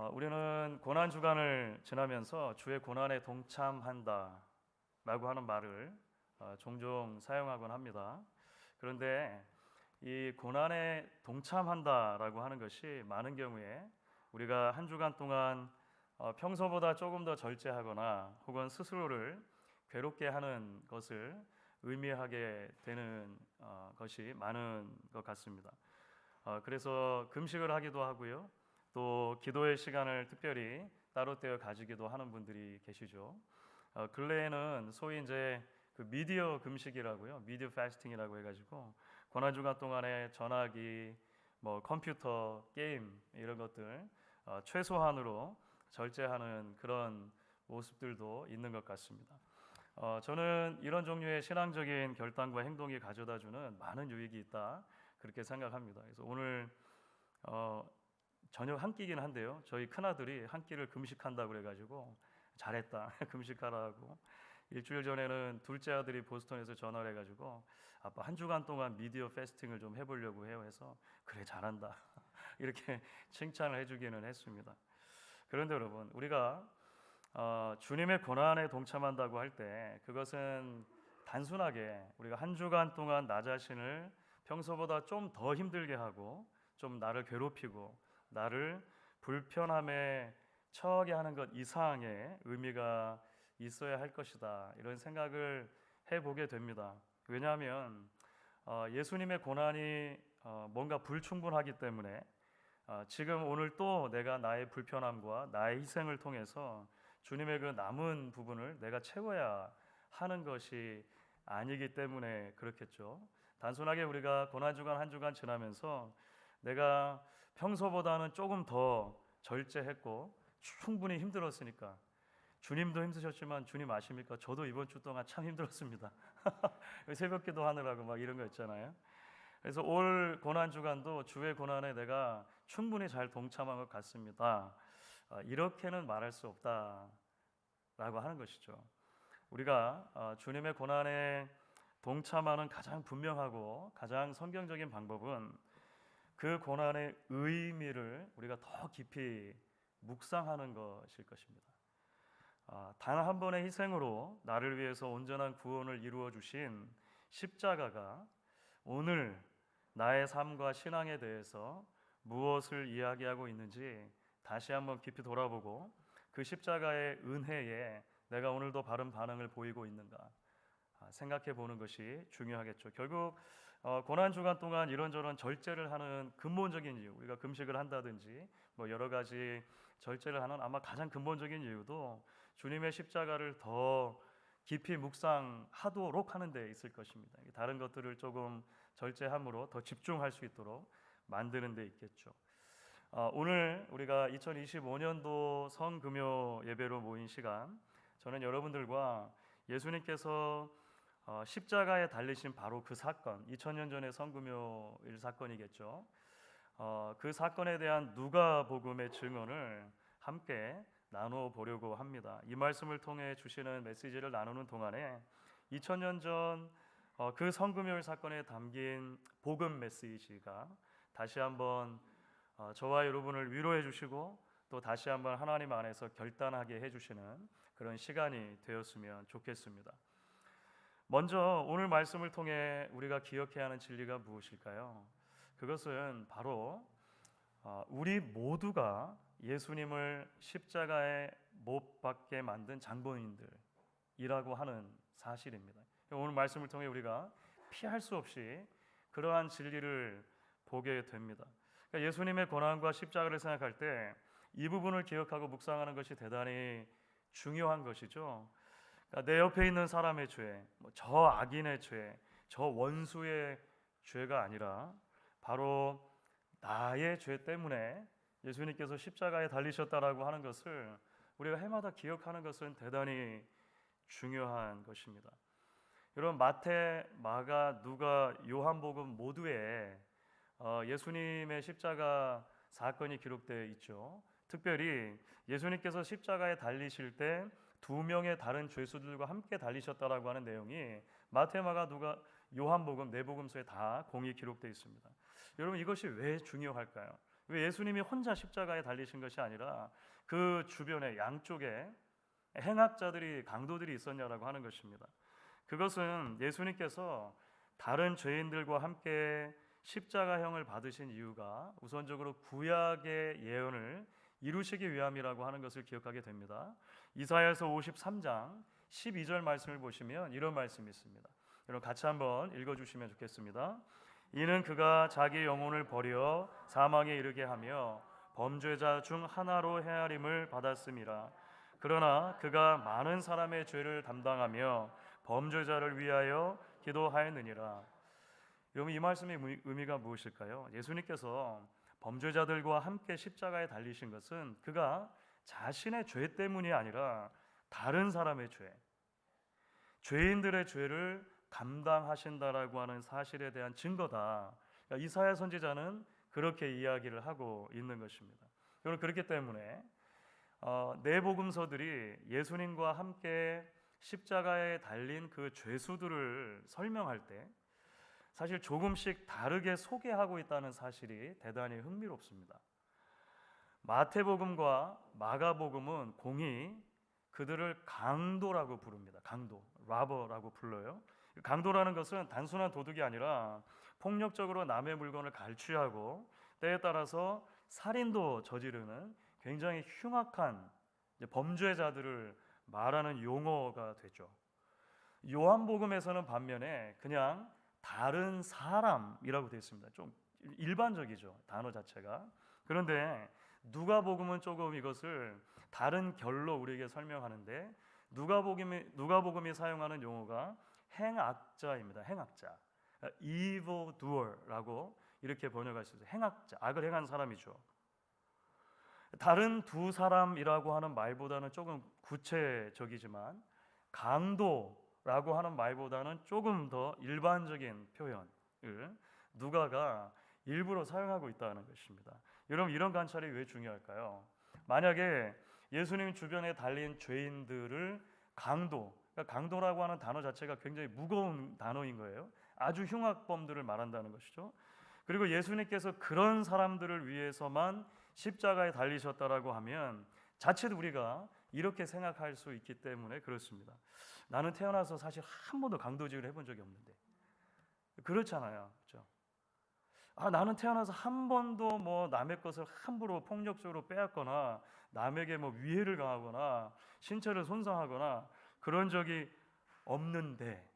어, 우리는 고난 주간을 지나면서 주의 고난에 동참한다라고 하는 말을 어, 종종 사용하곤 합니다. 그런데 이 고난에 동참한다라고 하는 것이 많은 경우에 우리가 한 주간 동안 어, 평소보다 조금 더 절제하거나 혹은 스스로를 괴롭게 하는 것을 의미하게 되는 어, 것이 많은 것 같습니다. 어, 그래서 금식을 하기도 하고요. 또 기도의 시간을 특별히 따로 떼어 가지기도 하는 분들이 계시죠. 어, 근래에는 소위 이제 그 미디어 금식이라고요, 미디어 패스팅이라고 해가지고 고난 주간 동안에 전화기, 뭐 컴퓨터, 게임 이런 것들 어, 최소한으로 절제하는 그런 모습들도 있는 것 같습니다. 어, 저는 이런 종류의 신앙적인 결단과 행동이 가져다주는 많은 유익이 있다 그렇게 생각합니다. 그래서 오늘 어, 저녁 한 끼긴 한데요. 저희 큰 아들이 한 끼를 금식한다고 그래가지고 잘했다 금식하라고 일주일 전에는 둘째 아들이 보스턴에서 전화를 해가지고 아빠 한 주간 동안 미디어 패스팅을 좀 해보려고 해요 해서 그래 잘한다 이렇게 칭찬을 해주기는 했습니다. 그런데 여러분 우리가 어, 주님의 고난에 동참한다고 할 때 그것은 단순하게 우리가 한 주간 동안 나 자신을 평소보다 좀 더 힘들게 하고 좀 나를 괴롭히고 나를 불편함에 처하게 하는 것 이상의 의미가 있어야 할 것이다 이런 생각을 해보게 됩니다. 왜냐하면 어, 예수님의 고난이 어, 뭔가 불충분하기 때문에 어, 지금 오늘 또 내가 나의 불편함과 나의 희생을 통해서 주님의 그 남은 부분을 내가 채워야 하는 것이 아니기 때문에 그렇겠죠. 단순하게 우리가 고난 주간 한 주간 지나면서 내가 평소보다는 조금 더 절제했고 충분히 힘들었으니까 주님도 힘드셨지만 주님 아십니까? 저도 이번 주 동안 참 힘들었습니다. 새벽 기도 하느라고 막 이런 거 있잖아요. 그래서 올 고난 주간도 주의 고난에 내가 충분히 잘 동참한 것 같습니다. 아, 이렇게는 말할 수 없다라고 하는 것이죠. 우리가 아, 주님의 고난에 동참하는 가장 분명하고 가장 성경적인 방법은 그 고난의 의미를 우리가 더 깊이 묵상하는 것일 것입니다. 아, 단한 번의 희생으로 나를 위해서 온전한 구원을 이루어 주신 십자가가 오늘 나의 삶과 신앙에 대해서 무엇을 이야기하고 있는지 다시 한번 깊이 돌아보고 그 십자가의 은혜에 내가 오늘도 바른 반응을 보이고 있는가 아, 생각해 보는 것이 중요하겠죠. 결국 어, 고난 주간 동안 이런저런 절제를 하는 근본적인 이유, 우리가 금식을 한다든지 뭐 여러 가지 절제를 하는 아마 가장 근본적인 이유도 주님의 십자가를 더 깊이 묵상하도록 하는 데 있을 것입니다. 다른 것들을 조금 절제함으로 더 집중할 수 있도록 만드는 데 있겠죠. 어, 오늘 우리가 2025년도 성금요 예배로 모인 시간, 저는 여러분들과 예수님께서 어, 십자가에 달리신 바로 그 사건, 2000년 전의 성금요일 사건이겠죠. 어, 그 사건에 대한 누가복음의 증언을 함께 나누어 보려고 합니다. 이 말씀을 통해 주시는 메시지를 나누는 동안에 2000년 전그 성금요일 사건에 담긴 복음 메시지가 다시 한번 어, 저와 여러분을 위로해 주시고 또 다시 한번 하나님 안에서 결단하게 해 주시는 그런 시간이 되었으면 좋겠습니다. 먼저 오늘 말씀을 통해 우리가 기억해야 하는 진리가 무엇일까요? 그것은 바로 어, 우리 모두가 예수님을 십자가에 못 박게 만든 장본인들이라고 하는 사실입니다. 오늘 말씀을 통해 우리가 피할 수 없이 그러한 진리를 보게 됩니다. 그러니까 예수님의 고난과 십자가를 생각할 때 이 부분을 기억하고 묵상하는 것이 대단히 중요한 것이죠. 그러니까 내 옆에 있는 사람의 죄, 뭐저 악인의 죄, 저 원수의 죄가 아니라 바로 나의 죄 때문에 예수님께서 십자가에 달리셨다라고 하는 것을 우리가 해마다 기억하는 것은 대단히 중요한 것입니다. 여러분 마태, 마가, 누가, 요한복음 모두에 어, 예수님의 십자가 사건이 기록되어 있죠. 특별히 예수님께서 십자가에 달리실 때 두 명의 다른 죄수들과 함께 달리셨다라고 하는 내용이 마테마가 누가 요한복음 네 복음서에 다 공이 기록되어 있습니다. 여러분 이것이 왜 중요할까요? 왜 예수님이 혼자 십자가에 달리신 것이 아니라 그 주변에 양쪽에 행악자들이 강도들이 있었냐라고 하는 것입니다. 그것은 예수님께서 다른 죄인들과 함께 십자가형을 받으신 이유가 우선적으로 구약의 예언을 이루시기 위함이라고 하는 것을 기억하게 됩니다. 이사야서 53장 12절 말씀을 보시면 이런 말씀이 있습니다. 여러분 같이 한번 읽어 주시면 좋겠습니다. 이는 그가 자기 영혼을 버려 사망에 이르게 하며 범죄자 중 하나로 헤아림을 받았음이라. 그러나 그가 많은 사람의 죄를 담당하며 범죄자를 위하여 기도하였느니라. 여러분 이 말씀의 의미가 무엇일까요? 예수님께서 범죄자들과 함께 십자가에 달리신 것은 그가 자신의 죄 때문이 아니라 다른 사람의 죄, 죄인들의 죄를 감당하신다라고 하는 사실에 대한 증거다. 그러니까 이사야 선지자는 그렇게 이야기를 하고 있는 것입니다. 여러분 그렇기 때문에 어, 네 복음서들이 예수님과 함께 십자가에 달린 그 죄수들을 설명할 때 사실 조금씩 다르게 소개하고 있다는 사실이 대단히 흥미롭습니다. 마태복음과 마가복음은 공이 그들을 강도라고 부릅니다. 강도, 라버라고 불러요. 강도라는 것은 단순한 도둑이 아니라 폭력적으로 남의 물건을 갈취하고 때에 따라서 살인도 저지르는 굉장히 흉악한 범죄자들을 말하는 용어가 되죠. 요한복음에서는 반면에 그냥 다른 사람이라고 되어 있습니다. 좀 일반적이죠 단어 자체가. 그런데 누가복음은 조금 이것을 다른 결로 우리에게 설명하는데 누가복음이 누가복음이 사용하는 용어가 행악자입니다. 행악자. evil doer라고 이렇게 번역할 수 있어요. 행악자, 악을 행한 사람이죠. 다른 두 사람이라고 하는 말보다는 조금 구체적이지만 강도라고 하는 말보다는 조금 더 일반적인 표현을 누가가 일부러 사용하고 있다는 것입니다. 여러분 이런 관찰이 왜 중요할까요? 만약에 예수님 주변에 달린 죄인들을 강도, 그러니까 강도라고 하는 단어 자체가 굉장히 무거운 단어인 거예요. 아주 흉악범들을 말한다는 것이죠. 그리고 예수님께서 그런 사람들을 위해서만 십자가에 달리셨다라고 하면 자칫 우리가 이렇게 생각할 수 있기 때문에 그렇습니다. 나는 태어나서 사실 한 번도 강도질을 해본 적이 없는데 그렇잖아요? 아 나는 태어나서 한 번도 뭐 남의 것을 함부로 폭력적으로 빼앗거나 남에게 뭐 위해를 가하거나 신체를 손상하거나 그런 적이 없는데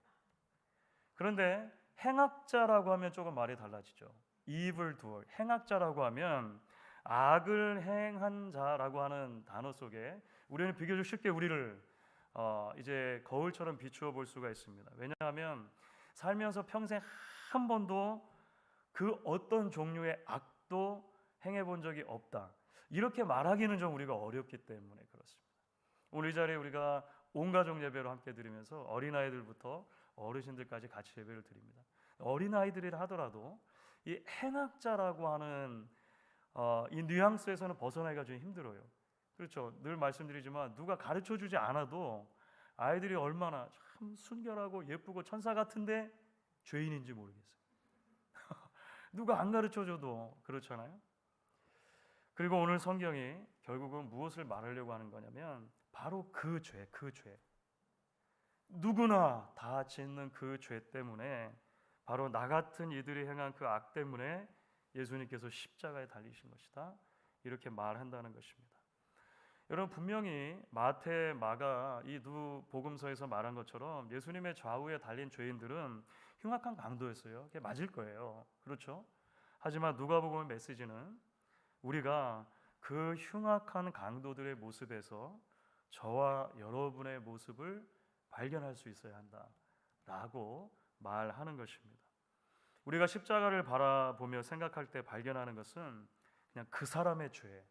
그런데 행악자라고 하면 조금 말이 달라지죠. evil doer 행악자라고 하면 악을 행한 자라고 하는 단어 속에 우리는 비교적 쉽게 우리를 어, 이제 거울처럼 비추어 볼 수가 있습니다. 왜냐하면 살면서 평생 한 번도 그 어떤 종류의 악도 행해 본 적이 없다. 이렇게 말하기는 좀 우리가 어렵기 때문에 그렇습니다. 오늘 이 자리에 우리가 온 가족 예배로 함께 드리면서 어린아이들부터 어르신들까지 같이 예배를 드립니다. 어린아이들이라 하더라도 이 행악자라고 하는 어, 이 뉘앙스에서는 벗어나기가 좀 힘들어요. 그렇죠. 늘 말씀드리지만 누가 가르쳐 주지 않아도 아이들이 얼마나 참 순결하고 예쁘고 천사 같은데 죄인인지 모르겠어요. 누가 안 가르쳐 줘도 그렇잖아요. 그리고 오늘 성경이 결국은 무엇을 말하려고 하는 거냐면 바로 그 죄, 그 죄. 누구나 다 짓는 그 죄 때문에 바로 나 같은 이들이 행한 그 악 때문에 예수님께서 십자가에 달리신 것이다. 이렇게 말한다는 것입니다. 여러분 분명히 마태, 마가 이 두 복음서에서 말한 것처럼 예수님의 좌우에 달린 죄인들은 흉악한 강도였어요. 그게 맞을 거예요. 그렇죠? 하지만 누가복음의 메시지는 우리가 그 흉악한 강도들의 모습에서 저와 여러분의 모습을 발견할 수 있어야 한다라고 말하는 것입니다. 우리가 십자가를 바라보며 생각할 때 발견하는 것은 그냥 그 사람의 죄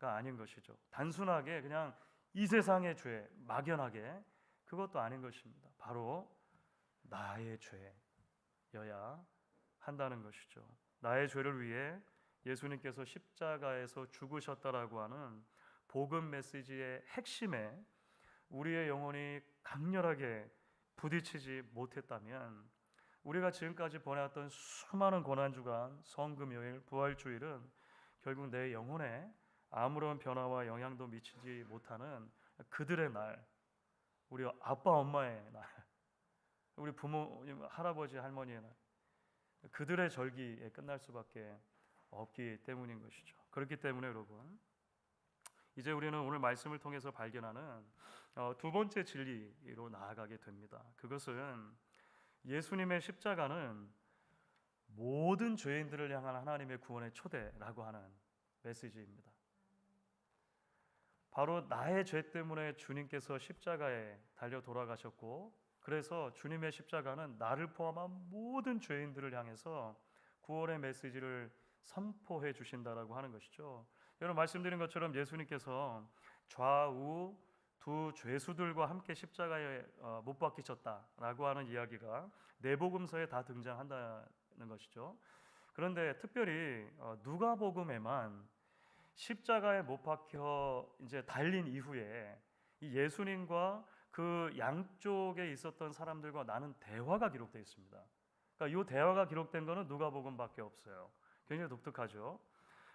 가 아닌 것이죠. 단순하게 그냥 이 세상의 죄, 막연하게 그것도 아닌 것입니다. 바로 나의 죄여야 한다는 것이죠. 나의 죄를 위해 예수님께서 십자가에서 죽으셨다라고 하는 복음 메시지의 핵심에 우리의 영혼이 강렬하게 부딪히지 못했다면 우리가 지금까지 보내왔던 수많은 고난 주간, 성금 요일, 부활 주일은 결국 내 영혼에 아무런 변화와 영향도 미치지 못하는 그들의 날, 우리 아빠 엄마의 날, 우리 부모님 할아버지 할머니의 날, 그들의 절기에 끝날 수밖에 없기 때문인 것이죠. 그렇기 때문에 여러분 이제 우리는 오늘 말씀을 통해서 발견하는 어, 두 번째 진리로 나아가게 됩니다. 그것은 예수님의 십자가는 모든 죄인들을 향한 하나님의 구원의 초대라고 하는 메시지입니다. 바로 나의 죄 때문에 주님께서 십자가에 달려 돌아가셨고 그래서 주님의 십자가는 나를 포함한 모든 죄인들을 향해서 구원의 메시지를 선포해 주신다라고 하는 것이죠. 여러분 말씀드린 것처럼 예수님께서 좌우 두 죄수들과 함께 십자가에 어, 못 박히셨다라고 하는 이야기가 내복음서에 다 등장한다는 것이죠. 그런데 특별히 어, 누가복음에만 십자가에 못 박혀 이제 달린 이후에 이 예수님과 그 양쪽에 있었던 사람들과 나는 대화가 기록되어 있습니다. 그러니까 이 대화가 기록된 거는 누가복음밖에 없어요. 굉장히 독특하죠.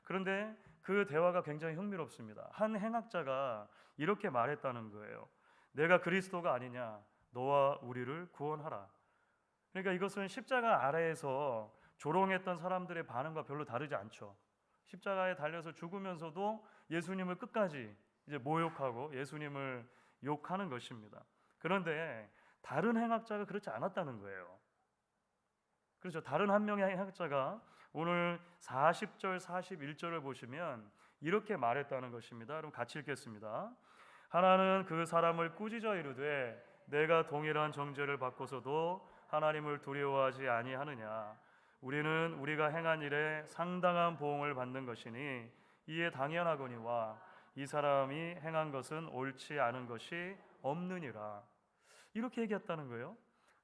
그런데 그 대화가 굉장히 흥미롭습니다. 한 행악자가 이렇게 말했다는 거예요. 내가 그리스도가 아니냐? 너와 우리를 구원하라. 그러니까 이것은 십자가 아래에서 조롱했던 사람들의 반응과 별로 다르지 않죠. 십자가에 달려서 죽으면서도 예수님을 끝까지 이제 모욕하고 예수님을 욕하는 것입니다. 그런데 다른 행악자가 그렇지 않았다는 거예요. 그렇죠. 다른 한 명의 행악자가 오늘 40절 41절을 보시면 이렇게 말했다는 것입니다. 그럼 같이 읽겠습니다. 하나는 그 사람을 꾸짖어 이르되 내가 동일한 정죄를 받고서도 하나님을 두려워하지 아니하느냐 우리는 우리가 행한 일에 상당한 보응을 받는 것이니 이에 당연하거니와 이 사람이 행한 것은 옳지 않은 것이 없느니라 이렇게 얘기했다는 거예요.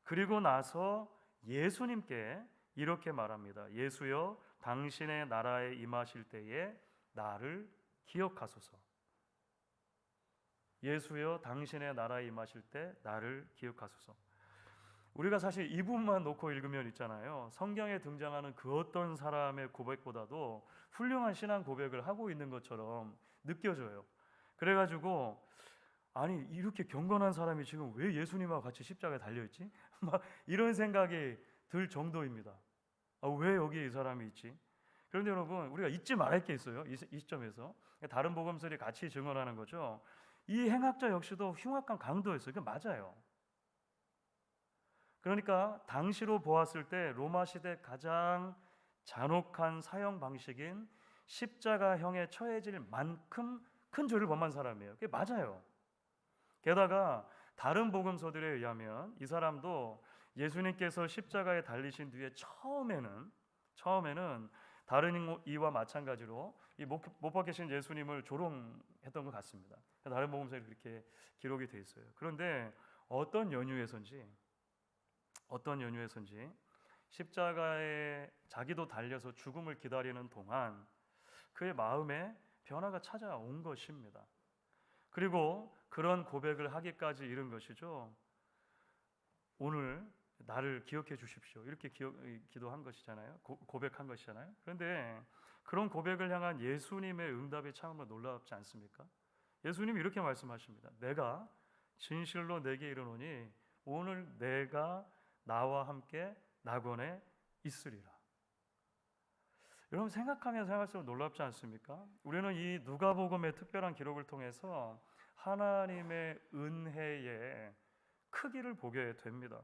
그리고 나서 예수님께 이렇게 말합니다. 예수여 당신의 나라에 임하실 때에 나를 기억하소서. 예수여 당신의 나라에 임하실 때 나를 기억하소서. 우리가 사실 이 부분만 놓고 읽으면 있잖아요. 성경에 등장하는 그 어떤 사람의 고백보다도 훌륭한 신앙 고백을 하고 있는 것처럼 느껴져요. 그래가지고 아니 이렇게 경건한 사람이 지금 왜 예수님하고 같이 십자가에 달려 있지? 막 이런 생각이 들 정도입니다. 아, 왜 여기 이 사람이 있지? 그런데 여러분 우리가 잊지 말할 게 있어요. 이, 이 시점에서 다른 복음서들이 같이 증언하는 거죠. 이 행악자 역시도 흉악한 강도였어요. 그 맞아요. 그러니까 당시로 보았을 때 로마 시대 가장 잔혹한 사형 방식인 십자가형에 처해질 만큼 큰 죄를 범한 사람이에요. 그게 맞아요. 게다가 다른 복음서들에 의하면 이 사람도 예수님께서 십자가에 달리신 뒤에 처음에는 처음에는 다른 이와 마찬가지로 이못 박히신 예수님을 조롱했던 것 같습니다. 다른 복음서에 그렇게 기록이 돼 있어요. 그런데 어떤 연유에선지 어떤 연유에선지 십자가에 자기도 달려서 죽음을 기다리는 동안 그의 마음에 변화가 찾아온 것입니다. 그리고 그런 고백을 하기까지 이른 것이죠. 오늘 나를 기억해 주십시오. 이렇게 기억, 기도한 것이잖아요. 고, 고백한 것이잖아요. 그런데 그런 고백을 향한 예수님의 응답이 참으로 놀랍지 않습니까? 예수님이 이렇게 말씀하십니다. 내가 진실로 내게 이르노니 오늘 내가 나와 함께 낙원에 있으리라. 여러분 생각하면 생각할수록 놀랍지 않습니까? 우리는 이 누가복음의 특별한 기록을 통해서 하나님의 은혜의 크기를 보게 됩니다.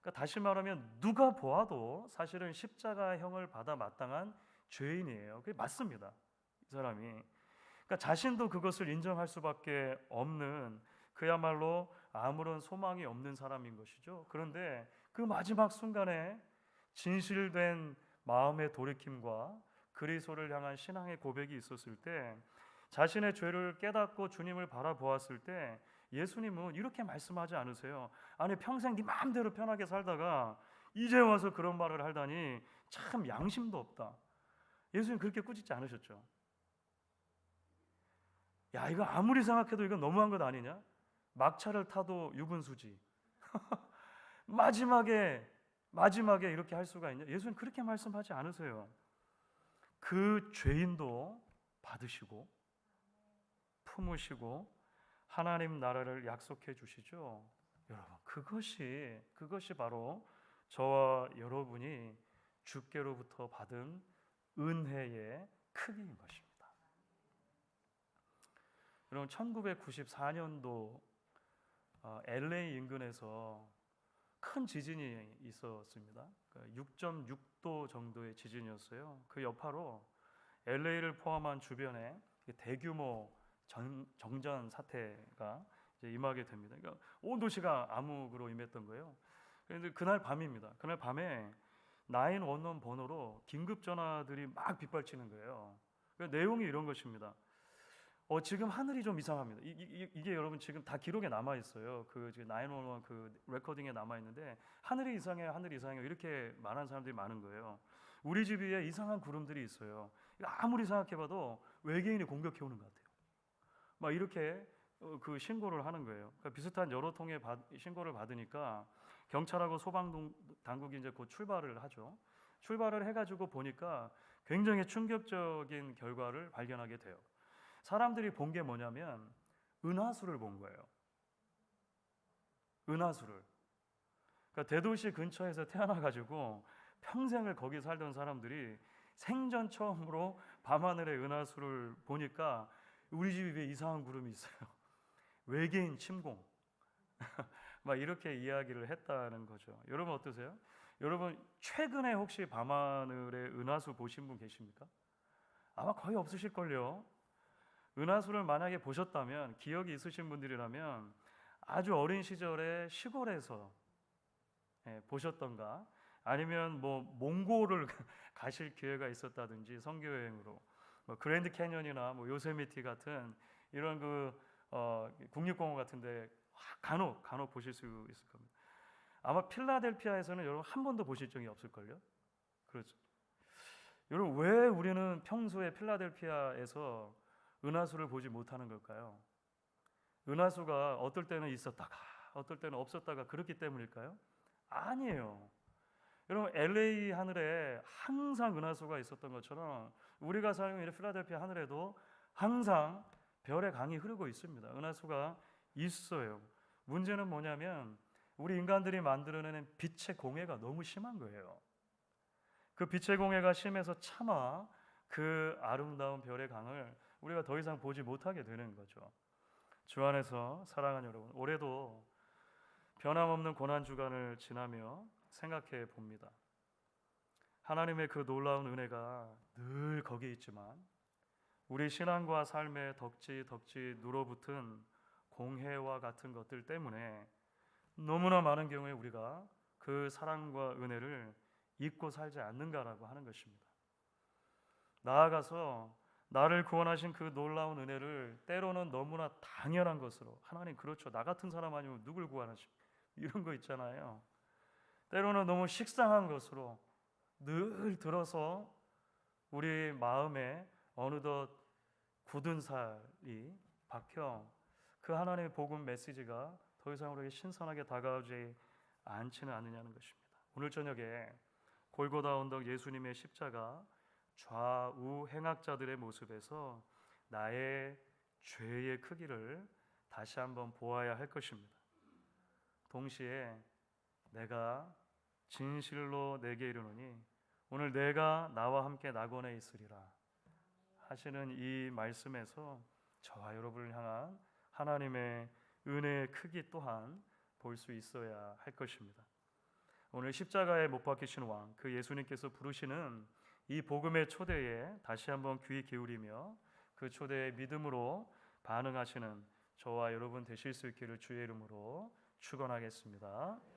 그러니까 다시 말하면 누가 보아도 사실은 십자가형을 받아 마땅한 죄인이에요. 그게 맞습니다. 이 사람이. 그러니까 자신도 그것을 인정할 수밖에 없는 그야말로 아무런 소망이 없는 사람인 것이죠. 그런데 그 마지막 순간에 진실된 마음의 돌이킴과 그리스도를 향한 신앙의 고백이 있었을 때 자신의 죄를 깨닫고 주님을 바라보았을 때 예수님은 이렇게 말씀하지 않으세요. 아니 평생 네 마음대로 편하게 살다가 이제 와서 그런 말을 하다니 참 양심도 없다. 예수님 그렇게 꾸짖지 않으셨죠. 야 이거 아무리 생각해도 이건 너무한 것 아니냐? 막차를 타도 유분수지. 마지막에 마지막에 이렇게 할 수가 있냐? 예수님 그렇게 말씀하지 않으세요. 그 죄인도 받으시고 품으시고 하나님 나라를 약속해 주시죠. 여러분, 그것이 그것이 바로 저와 여러분이 주께로부터 받은 은혜의 크기인 것입니다. 여러분, 1994년도 LA 인근에서 큰 지진이 있었습니다. 6.6도 정도의 지진이었어요. 그 여파로 LA를 포함한 주변에 대규모 전, 정전 사태가 임하게 됩니다. 그러니까 온 도시가 암흑으로 임했던 거예요. 그런데 그날 밤입니다. 그날 밤에 911 번호로 긴급 전화들이 막 빗발치는 거예요. 그 내용이 이런 것입니다. 어, 지금 하늘이 좀 이상합니다. 이, 이, 이게 여러분 지금 다 기록에 남아 있어요. 그 지금 911그 레코딩에 남아 있는데 하늘이 이상해요, 하늘이 이상해요. 이렇게 말하는 사람들이 많은 거예요. 우리 집 위에 이상한 구름들이 있어요. 아무리 생각해봐도 외계인이 공격해 오는 것 같아요. 막 이렇게 어, 그 신고를 하는 거예요. 그러니까 비슷한 여러 통의 받, 신고를 받으니까 경찰하고 소방 당국이 이제 곧 출발을 하죠. 출발을 해가지고 보니까 굉장히 충격적인 결과를 발견하게 돼요. 사람들이 본 게 뭐냐면 은하수를 본 거예요. 은하수를. 그러니까 대도시 근처에서 태어나 가지고 평생을 거기 살던 사람들이 생전 처음으로 밤하늘의 은하수를 보니까 우리 집 위에 이상한 구름이 있어요. 외계인 침공. 막 이렇게 이야기를 했다는 거죠. 여러분 어떠세요? 여러분 최근에 혹시 밤하늘의 은하수 보신 분 계십니까? 아마 거의 없으실 걸요. 은하수를 만약에 보셨다면 기억이 있으신 분들이라면 아주 어린 시절에 시골에서 예, 보셨던가 아니면 뭐 몽골을 가실 기회가 있었다든지 선교 여행으로 뭐 그랜드 캐년이나 뭐 요세미티 같은 이런 그 어, 국립공원 같은데 간혹 간혹 보실 수 있을 겁니다. 아마 필라델피아에서는 여러분 한 번도 보실 적이 없을 걸요. 그렇죠. 여러분 왜 우리는 평소에 필라델피아에서 은하수를 보지 못하는 걸까요? 은하수가 어떨 때는 있었다가 어떨 때는 없었다가 그렇기 때문일까요? 아니에요. 여러분 LA 하늘에 항상 은하수가 있었던 것처럼 우리가 사용하는 필라델피아 하늘에도 항상 별의 강이 흐르고 있습니다. 은하수가 있어요. 문제는 뭐냐면 우리 인간들이 만들어내는 빛의 공해가 너무 심한 거예요. 그 빛의 공해가 심해서 차마 그 아름다운 별의 강을 우리가 더 이상 보지 못하게 되는 거죠. 주 안에서 사랑하는 여러분, 올해도 변함없는 고난 주간을 지나며 생각해 봅니다. 하나님의 그 놀라운 은혜가 늘 거기 있지만 우리 신앙과 삶의 덕지 덕지 눌어붙은 공해와 같은 것들 때문에 너무나 많은 경우에 우리가 그 사랑과 은혜를 잊고 살지 않는가라고 하는 것입니다. 나아가서 나를 구원하신 그 놀라운 은혜를 때로는 너무나 당연한 것으로 하나님 그렇죠. 나 같은 사람 아니면 누굴 구원하시 이런 거 있잖아요. 때로는 너무 식상한 것으로 늘 들어서 우리 마음에 어느덧 굳은 살이 박혀 그 하나님의 복음 메시지가 더 이상 우리에게 신선하게 다가오지 않지는 않느냐는 것입니다. 오늘 저녁에 골고다 언덕 예수님의 십자가 좌우 행악자들의 모습에서 나의 죄의 크기를 다시 한번 보아야 할 것입니다. 동시에 내가 진실로 내게 이르노니 오늘 내가 나와 함께 낙원에 있으리라 하시는 이 말씀에서 저와 여러분을 향한 하나님의 은혜의 크기 또한 볼 수 있어야 할 것입니다. 오늘 십자가에 못 박히신 왕, 그 예수님께서 부르시는 이 복음의 초대에 다시 한번 귀 기울이며 그 초대의 믿음으로 반응하시는 저와 여러분 되실 수 있기를 주의 이름으로 축원하겠습니다.